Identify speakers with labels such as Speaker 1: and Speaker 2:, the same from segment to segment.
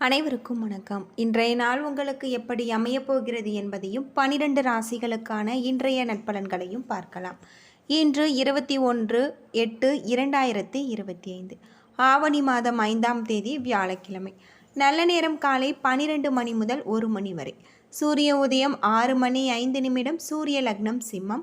Speaker 1: அனைவருக்கும் வணக்கம். இன்றைய நாள் உங்களுக்கு எப்படி அமையப் போகிறது என்பதையும் பனிரெண்டு ராசிகளுக்கான இன்றைய நட்பலன்களையும் பார்க்கலாம். இன்று இருபத்தி ஒன்று எட்டு இரண்டாயிரத்தி இருபத்தி ஐந்து. ஆவணி மாதம் ஐந்தாம் தேதி வியாழக்கிழமை. நல்ல நேரம் காலை பனிரெண்டு மணி முதல் ஒரு மணி வரை. சூரிய உதயம் ஆறு மணி ஐந்து நிமிடம் சூரிய லக்னம் சிம்மம்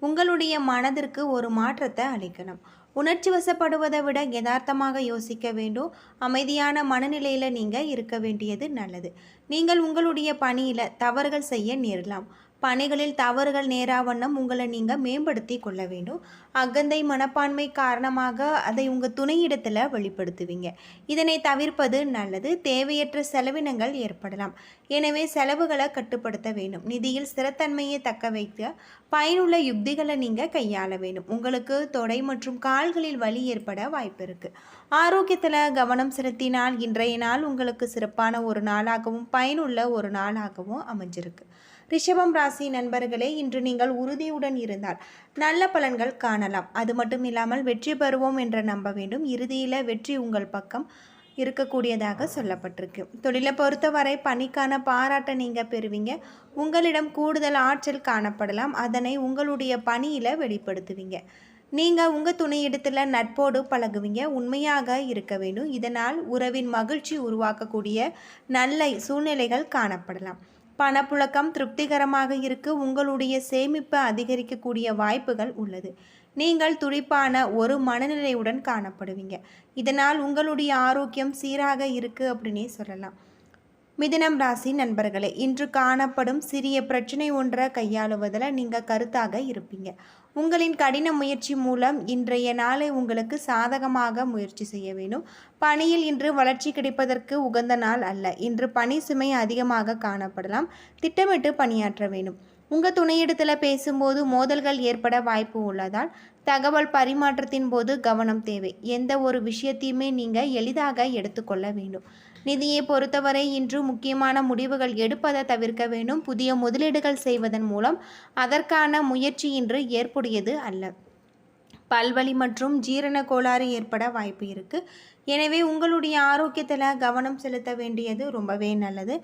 Speaker 1: உங்களுடைய மனதிற்கு ஒரு மாற்றத்தை அளிக்கணும். உணர்ச்சி வசப்படுவதை விட யதார்த்தமாக யோசிக்க வேண்டும். அமைதியான மனநிலையில் நீங்கள் இருக்க வேண்டியது நல்லது. நீங்கள் உங்களுடைய பணியில் தவறுகள் செய்ய நேரலாம். பணிகளில் தவறுகள் நேராவண்ணம் உங்களை நீங்கள் மேம்படுத்தி கொள்ள வேண்டும். அகந்தை மனப்பான்மை காரணமாக அதை உங்கள் துணையிடத்தில் வெளிப்படுத்துவீங்க. இதனை தவிர்ப்பது நல்லது. தேவையற்ற செலவினங்கள் ஏற்படலாம். எனவே செலவுகளை கட்டுப்படுத்த வேண்டும். நிதியில் ஸ்திரத்தன்மையை தக்க வைக்க பயனுள்ள யுக்திகளை நீங்கள் கையாள வேண்டும். உங்களுக்கு தொடை மற்றும் கால்களில் வலி ஏற்பட வாய்ப்பு இருக்குது ஆரோக்கியத்தில் கவனம் செலுத்தினால் இன்றைய நாள் உங்களுக்கு சிறப்பான ஒரு நாளாகவும் பயனுள்ள ஒரு நாளாகவும் அமைஞ்சிருக்கு. ரிஷபம் ராசி நண்பர்களே இன்று நீங்கள் உறுதியுடன் இருந்தால் நல்ல பலன்கள் காணலாம். அது மட்டும் இல்லாமல் வெற்றி பெறுவோம் என்று நம்ப வேண்டும். இறுதியில் வெற்றி உங்கள் பக்கம் இருக்கக்கூடியதாக சொல்லப்பட்டிருக்கு. தொழிலை பொறுத்தவரை பணிக்கான பாராட்டை நீங்கள் பெறுவீங்க. உங்களிடம் கூடுதல் ஆற்றல் காணப்படலாம். அதனை உங்களுடைய பணியில் வெளிப்படுத்துவீங்க. நீங்கள் உங்கள் துணையிடத்தில் நட்போடு பழகுவீங்க. உண்மையாக இருக்க வேண்டும். இதனால் உறவின் மகிழ்ச்சி உருவாக்கக்கூடிய நல்ல சூழ்நிலைகள் காணப்படலாம். பணப்புழக்கம் திருப்திகரமாக இருக்கு. உங்களுடைய சேமிப்பு அதிகரிக்கக்கூடிய வாய்ப்புகள் உள்ளது. நீங்கள் துடிப்பான ஒரு மனநிலையுடன் காணப்படுவீங்க. இதனால் உங்களுடைய ஆரோக்கியம் சீராக இருக்குது அப்படின்னே சொல்லலாம். மிதினம் ராசி நண்பர்களே இன்று காணப்படும் சிறிய பிரச்சனை ஒன்றை கையாளுவதில் நீங்கள் கருத்தாக இருப்பீங்க. உங்களின் கடின முயற்சி மூலம் இன்றைய நாளை உங்களுக்கு சாதகமாக முயற்சி செய்ய வேண்டும் பணியில் இன்று வளர்ச்சி கிடைப்பதற்கு உகந்த நாள் அல்ல. இன்று பணி சுமை அதிகமாக காணப்படலாம். திட்டமிட்டு பணியாற்ற வேண்டும் உங்கள் துணையிடத்தில் பேசும்போது மோதல்கள் ஏற்பட வாய்ப்பு உள்ளதால் தகவல் பரிமாற்றத்தின் போது கவனம் தேவை. எந்த ஒரு விஷயத்தையுமே நீங்கள் எளிதாக எடுத்துக்கொள்ள வேண்டும். நிதியை பொறுத்தவரை இன்று முக்கியமான முடிவுகள் எடுப்பதை தவிர்க்க வேண்டும். புதிய முதலீடுகள் செய்வதன் மூலம் அதற்கான முயற்சி இன்று ஏற்புடையது அல்ல. பல்வலி மற்றும் ஜீரண கோளாறு ஏற்பட வாய்ப்பு இருக்குது எனவே உங்களுடைய ஆரோக்கியத்தில் கவனம் செலுத்த வேண்டியது ரொம்பவே நல்லது.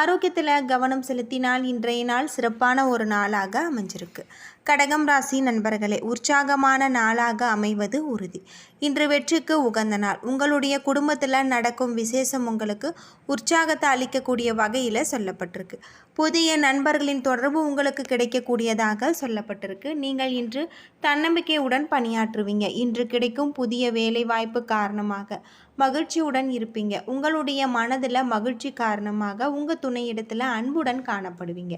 Speaker 1: ஆரோக்கியத்தில் கவனம் செலுத்தினால் இன்றைய நாள் சிறப்பான ஒரு நாளாக அமைஞ்சிருக்கு. கடகம் ராசி நண்பர்களே உற்சாகமான நாளாக அமைவது உறுதி. இன்று வெற்றிக்கு உகந்த நாள். உங்களுடைய குடும்பத்தில் நடக்கும் விசேஷம் உங்களுக்கு உற்சாகத்தை அளிக்கக்கூடிய வகையில் சொல்லப்பட்டிருக்கு. புதிய நண்பர்களின் தொடர்பு உங்களுக்கு கிடைக்கக்கூடியதாக சொல்லப்பட்டிருக்கு. நீங்கள் இன்று தன்னம்பிக்கையுடன் பணியாற்றுவீங்க. இன்று கிடைக்கும் புதிய வேலை வாய்ப்பு காரணமாக மகிழ்ச்சியுடன் இருப்பீங்க. உங்களுடைய மனதில் மகிழ்ச்சி காரணமாக உங்கள் துணையிடத்தில் அன்புடன் காணப்படுவீங்க.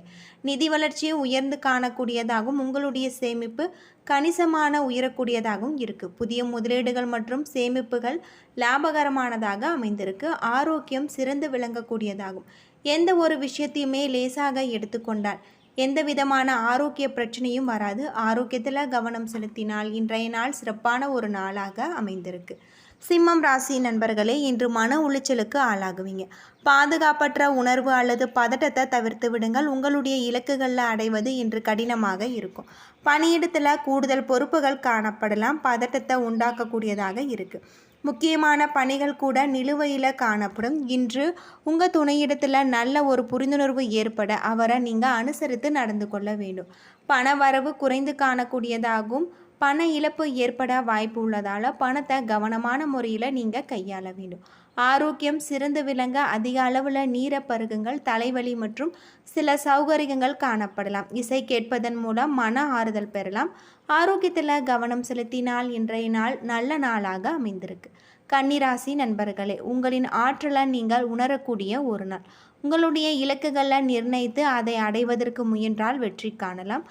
Speaker 1: நிதி வளர்ச்சியை உயர்ந்து காணக்கூடியதாகவும் உங்களுடைய சேமிப்பு கணிசமான உயரக்கூடியதாகவும் இருக்குது புதிய முதலீடுகள் மற்றும் சேமிப்புகள் லாபகரமானதாக அமைந்திருக்கு. ஆரோக்கியம் சிறந்து விளங்கக்கூடியதாகும். எந்த ஒரு விஷயத்தையுமே லேசாக எடுத்துக்கொண்டால் எந்த விதமான ஆரோக்கிய பிரச்சனையும் வராது. ஆரோக்கியத்தில் கவனம் செலுத்தினால் இன்றைய நாள் சிறப்பான ஒரு நாளாக அமைந்திருக்கு. சிம்மம் ராசி நண்பர்களே இன்று மன உளைச்சலுக்கு ஆளாகுவீங்க. பாதுகாப்பற்ற உணர்வு அல்லது பதட்டத்தை தவிர்த்து விடுங்கள். உங்களுடைய இலக்குகளில் அடைவது இன்று கடினமாக இருக்கும். பணியிடத்தில் கூடுதல் பொறுப்புகள் காணப்படலாம். பதட்டத்தை உண்டாக்கக்கூடியதாக இருக்குது முக்கியமான பணிகள் கூட நிலுவையில் காணப்படும். இன்று உங்கள் துணையிடத்தில் நல்ல ஒரு புரிந்துணர்வு ஏற்பட அவரை நீங்கள் அனுசரித்து நடந்து கொள்ள வேண்டும். பண வரவு குறைந்து காணக்கூடியதாகும். பண இழப்பு ஏற்பட வாய்ப்பு உள்ளதால் பணத்தை கவனமான முறையில் நீங்கள் கையாள வேண்டும். ஆரோக்கியம் சிறந்து விளங்க அதிக அளவில் நீரை பருகுங்கள் தலைவலி மற்றும் சில சௌகரியங்கள் காணப்படலாம். இசை கேட்பதன் மூலம் மன ஆறுதல் பெறலாம். ஆரோக்கியத்தில் கவனம் செலுத்தினால் இன்றைய நாள் நல்ல நாளாக அமைந்திருக்கு. கன்னிராசி நண்பர்களே உங்களின் ஆற்றலை நீங்கள் உணரக்கூடிய ஒரு நாள். உங்களுடைய இலக்குகளை நிர்ணயித்து அதை அடைவதற்கு முயன்றால் வெற்றி காணலாம்.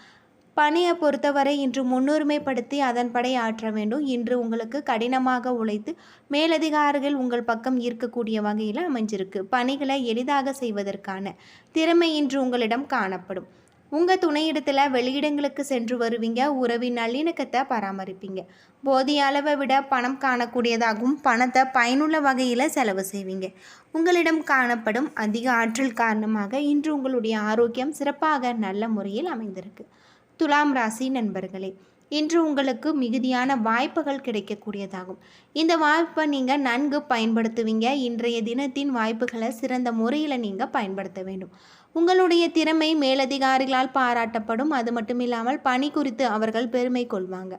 Speaker 1: பணியை பொறுத்தவரை இன்று முன்னுரிமைப்படுத்தி அதன்படை ஆற்ற வேண்டும். இன்று உங்களுக்கு கடினமாக உழைத்து மேலதிகாரிகள் உங்கள் பக்கம் ஈர்க்கக்கூடிய வகையில் அமைஞ்சிருக்கு. பணிகளை எளிதாக செய்வதற்கான திறமை இன்று உங்களிடம் காணப்படும். உங்கள் துணையிடத்தில் வெளியிடங்களுக்கு சென்று வருவீங்க. உறவின் நல்லிணக்கத்தை பராமரிப்பீங்க. போதிய அளவை விட பணம் காணக்கூடியதாகவும் பணத்தை பயனுள்ள வகையில் செலவு செய்வீங்க. உங்களிடம் காணப்படும் அதிக ஆற்றல் காரணமாக இன்று உங்களுடைய ஆரோக்கியம் சிறப்பாக நல்ல முறையில் அமைந்திருக்கு. துலாம் ராசி நண்பர்களே இன்று உங்களுக்கு மிகுதியான வாய்ப்புகள் கிடைக்கக்கூடியதாகும். இந்த வாய்ப்பை நீங்கள் நன்கு பயன்படுத்துவீங்க. இன்றைய தினத்தின் வாய்ப்புகளை சிறந்த முறையில் நீங்கள் பயன்படுத்த வேண்டும். உங்களுடைய திறமை மேலதிகாரிகளால் பாராட்டப்படும். அது மட்டும் இல்லாமல் பணி குறித்து அவர்கள் பெருமை கொள்வாங்க.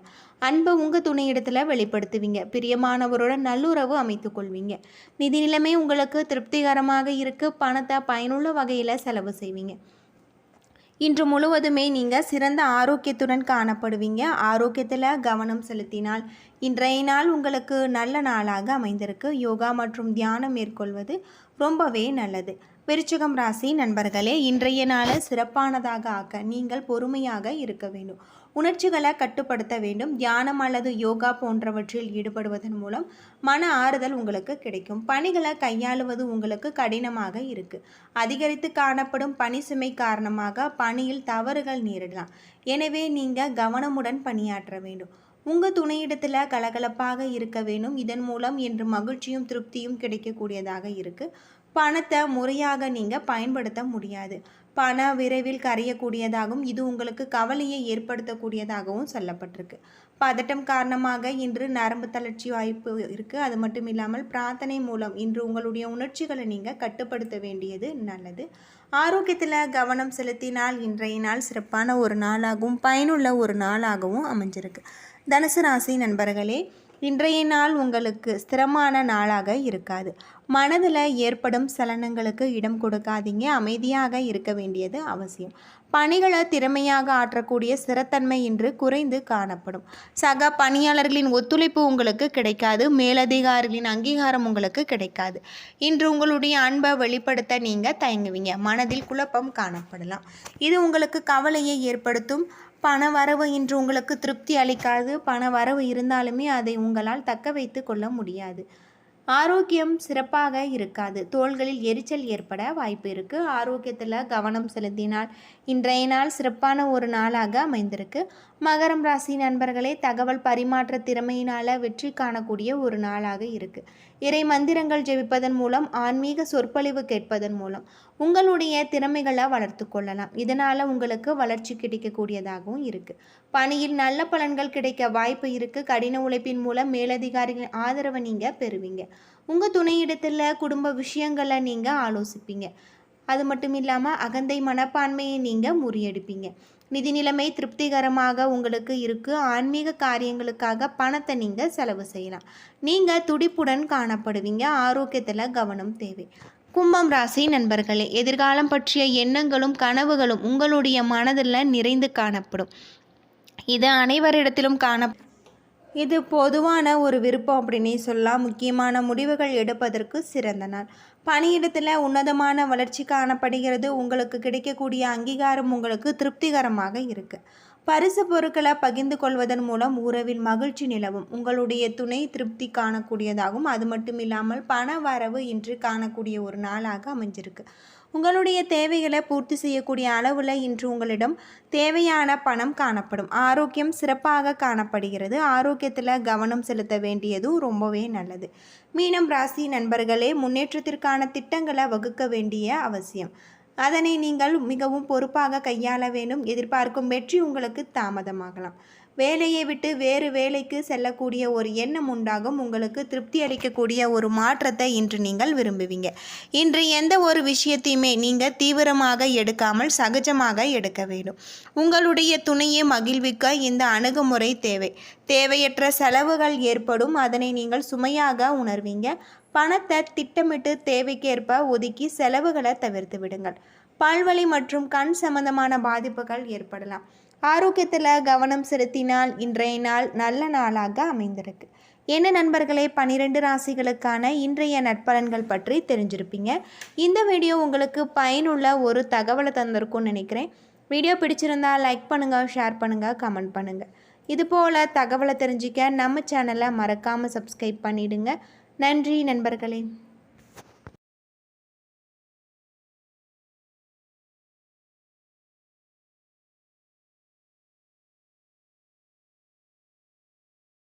Speaker 1: அன்பை உங்கள் துணையிடத்தில் வெளிப்படுத்துவீங்க. பிரியமானவரோட நல்லுறவு அமைத்து கொள்வீங்க. நிதி நிலைமை உங்களுக்கு திருப்திகரமாக இருக்கு. பணத்தை பயனுள்ள வகையில் செலவு செய்வீங்க. இன்று முழுவதுமே நீங்கள் சிறந்த ஆரோக்கியத்துடன் காணப்படுவீங்க. ஆரோக்கியத்தில் கவனம் செலுத்தினால் இன்றைய நாள் உங்களுக்கு நல்ல நாளாக அமைந்திருக்கு. யோகா மற்றும் தியானம் மேற்கொள்வது ரொம்பவே நல்லது. விருச்சகம் ராசி நண்பர்களே இன்றைய நாளை சிறப்பானதாக ஆக்க நீங்கள் பொறுமையாக இருக்க வேண்டும். உணர்ச்சிகளை கட்டுப்படுத்த வேண்டும். தியானம் அல்லது யோகா போன்றவற்றில் ஈடுபடுவதன் மூலம் மன ஆறுதல் உங்களுக்கு கிடைக்கும். பணிகளை கையாளுவது உங்களுக்கு கடினமாக இருக்கு. அதிகரித்து காணப்படும் பணி சுமை காரணமாக பணியில் தவறுகள் நேரிடலாம். எனவே நீங்கள் கவனமுடன் பணியாற்ற வேண்டும். உங்கள் துணையிடத்தில் கலகலப்பாக இருக்க வேண்டும். இதன் மூலம் என்று மகிழ்ச்சியும் திருப்தியும் கிடைக்கக்கூடியதாக இருக்குது பணத்தை முறையாக நீங்கள் பயன்படுத்த முடியாது. பண விரைவில் கரையக்கூடியதாகவும் இது உங்களுக்கு கவலையை ஏற்படுத்தக்கூடியதாகவும் சொல்லப்பட்டிருக்கு. பதட்டம் காரணமாக இன்று நரம்பு தளர்ச்சி வாய்ப்பு இருக்குது அது மட்டும் இல்லாமல் பிரார்த்தனை மூலம் இன்று உங்களுடைய உணர்ச்சிகளை நீங்கள் கட்டுப்படுத்த வேண்டியது நல்லது. ஆரோக்கியத்தில் கவனம் செலுத்தினால் இன்றைய நாள் சிறப்பான ஒரு நாளாகவும் பயனுள்ள ஒரு நாளாகவும் அமைஞ்சிருக்கு. தனுசு ராசி நண்பர்களே இன்றைய நாள் உங்களுக்கு ஸ்திரமான நாளாக இருக்காது. மனதில் ஏற்படும் சலனங்களுக்கு இடம் கொடுக்காதீங்க. அமைதியாக இருக்க வேண்டியது அவசியம். பணிகளை திறமையாக ஆற்றக்கூடிய சிறத்தன்மை இன்று குறைந்து காணப்படும். சக பணியாளர்களின் ஒத்துழைப்பு உங்களுக்கு கிடைக்காது. மேலதிகாரிகளின் அங்கீகாரம் உங்களுக்கு கிடைக்காது. இன்று உங்களுடைய அன்பை வெளிப்படுத்த நீங்கள் தயங்குவீங்க. மனதில் குழப்பம் காணப்படலாம். இது உங்களுக்கு கவலையை ஏற்படுத்தும். பண வரவு இன்று உங்களுக்கு திருப்தி அளிக்காது. பண வரவு இருந்தாலுமே அதை உங்களால் தக்க வைத்து கொள்ள முடியாது. ஆரோக்கியம் சிறப்பாக இருக்காது. தோள்களில் எரிச்சல் ஏற்பட வாய்ப்பு இருக்குது ஆரோக்கியத்தில் கவனம் செலுத்தினால் இன்றைய நாள் சிறப்பான ஒரு நாளாக அமைந்திருக்கு. மகரம் ராசி நண்பர்களே தகவல் பரிமாற்ற திறமையினால் வெற்றி காணக்கூடிய ஒரு நாளாக இருக்குது இறை மந்திரங்கள் ஜெபிப்பதன் மூலம் ஆன்மீக சொற்பொழிவு கேட்பதன் மூலம் உங்களுடைய திறமைகளை வளர்த்து கொள்ளலாம். இதனால் உங்களுக்கு வளர்ச்சி கிடைக்கக்கூடியதாகவும் இருக்குது பணியில் நல்ல பலன்கள் கிடைக்க வாய்ப்பு இருக்குது கடின உழைப்பின் மூலம் மேலதிகாரிகளின் ஆதரவை நீங்கள் பெறுவீங்க. உங்கள் துணையிடத்தில் குடும்ப விஷயங்களை நீங்கள் ஆலோசிப்பீங்க. அது மட்டும் இல்லாமல் அகந்தை மனப்பான்மையை நீங்கள் முறியடிப்பீங்க. நிதி நிலைமை திருப்திகரமாக உங்களுக்கு இருக்குது ஆன்மீக காரியங்களுக்காக பணத்தை நீங்கள் செலவு செய்யலாம். நீங்கள் துடிப்புடன் காணப்படுவீங்க. ஆரோக்கியத்தில் கவனம் தேவை. கும்பம் ராசி நண்பர்களே எதிர்காலம் பற்றிய எண்ணங்களும் கனவுகளும் உங்களுடைய மனதில் நிறைந்து காணப்படும். இது அனைவரிடத்திலும் காண இது பொதுவான ஒரு விருப்பம் அப்படின்னே சொல்லலாம். முக்கியமான முடிவுகள் எடுப்பதற்கு சிறந்த நாள். பணியிடத்தில் உன்னதமான வளர்ச்சி காணப்படுகிறது. உங்களுக்கு கிடைக்கக்கூடிய அங்கீகாரம் உங்களுக்கு திருப்திகரமாக இருக்குது பரிசு பொருட்களை பகிர்ந்து கொள்வதன் மூலம் உறவில் மகிழ்ச்சி நிலவும். உங்களுடைய துணை திருப்தி காணக்கூடியதாகவும் அது மட்டும் இல்லாமல் பண வரவு இன்று காணக்கூடிய ஒரு நாளாக அமைஞ்சிருக்கு. உங்களுடைய தேவைகளை பூர்த்தி செய்யக்கூடிய அளவில் இன்று உங்களிடம் தேவையான பணம் காணப்படும். ஆரோக்கியம் சிறப்பாக காணப்படுகிறது. ஆரோக்கியத்தில் கவனம் செலுத்த வேண்டியதும் ரொம்பவே நல்லது. மீனம் ராசி நண்பர்களே முன்னேற்றத்திற்கான திட்டங்களை வகுக்க வேண்டிய அவசியம். அதனை நீங்கள் மிகவும் பொறுப்பாக கையாள வேண்டும். எதிர்பார்க்கும் வெற்றி உங்களுக்கு தாமதமாகலாம். வேலையை விட்டு வேறு வேலைக்கு செல்லக்கூடிய ஒரு எண்ணம் உண்டாகும். உங்களுக்கு திருப்தி அளிக்கக்கூடிய ஒரு மாற்றத்தை இன்று நீங்கள் விரும்புவீங்க. இன்று எந்த ஒரு விஷயத்தையுமே நீங்கள் தீவிரமாக எடுக்காமல் சகஜமாக எடுக்க வேண்டும். உங்களுடைய துணையை மகிழ்விக்க இந்த அணுகுமுறை தேவை. தேவையற்ற செலவுகள் ஏற்படும். அதனை நீங்கள் சுமையாக உணர்வீங்க. பணத்தை திட்டமிட்டு தேவைக்கேற்ப ஒதுக்கி செலவுகளை தவிர்த்து விடுங்கள். பல்வழி மற்றும் கண் சம்பந்தமான பாதிப்புகள் ஏற்படலாம். ஆரோக்கியத்தில் கவனம் செலுத்தினால் இன்றைய நாள் நல்ல நாளாக அமைந்திருக்கு. என்ன நண்பர்களே பன்னிரெண்டு ராசிகளுக்கான இன்றைய நட்பலன்கள் பற்றி தெரிஞ்சிருப்பீங்க. இந்த வீடியோ உங்களுக்கு பயனுள்ள ஒரு தகவலை தந்திருக்கும்னு நினைக்கிறேன். வீடியோ பிடிச்சிருந்தா லைக் பண்ணுங்கள் ஷேர் பண்ணுங்கள் கமெண்ட் பண்ணுங்கள் இதுபோல் தகவலை தெரிஞ்சிக்க நம்ம சேனலை மறக்காமல் சப்ஸ்கிரைப் பண்ணிவிடுங்க நன்றி நண்பர்களே.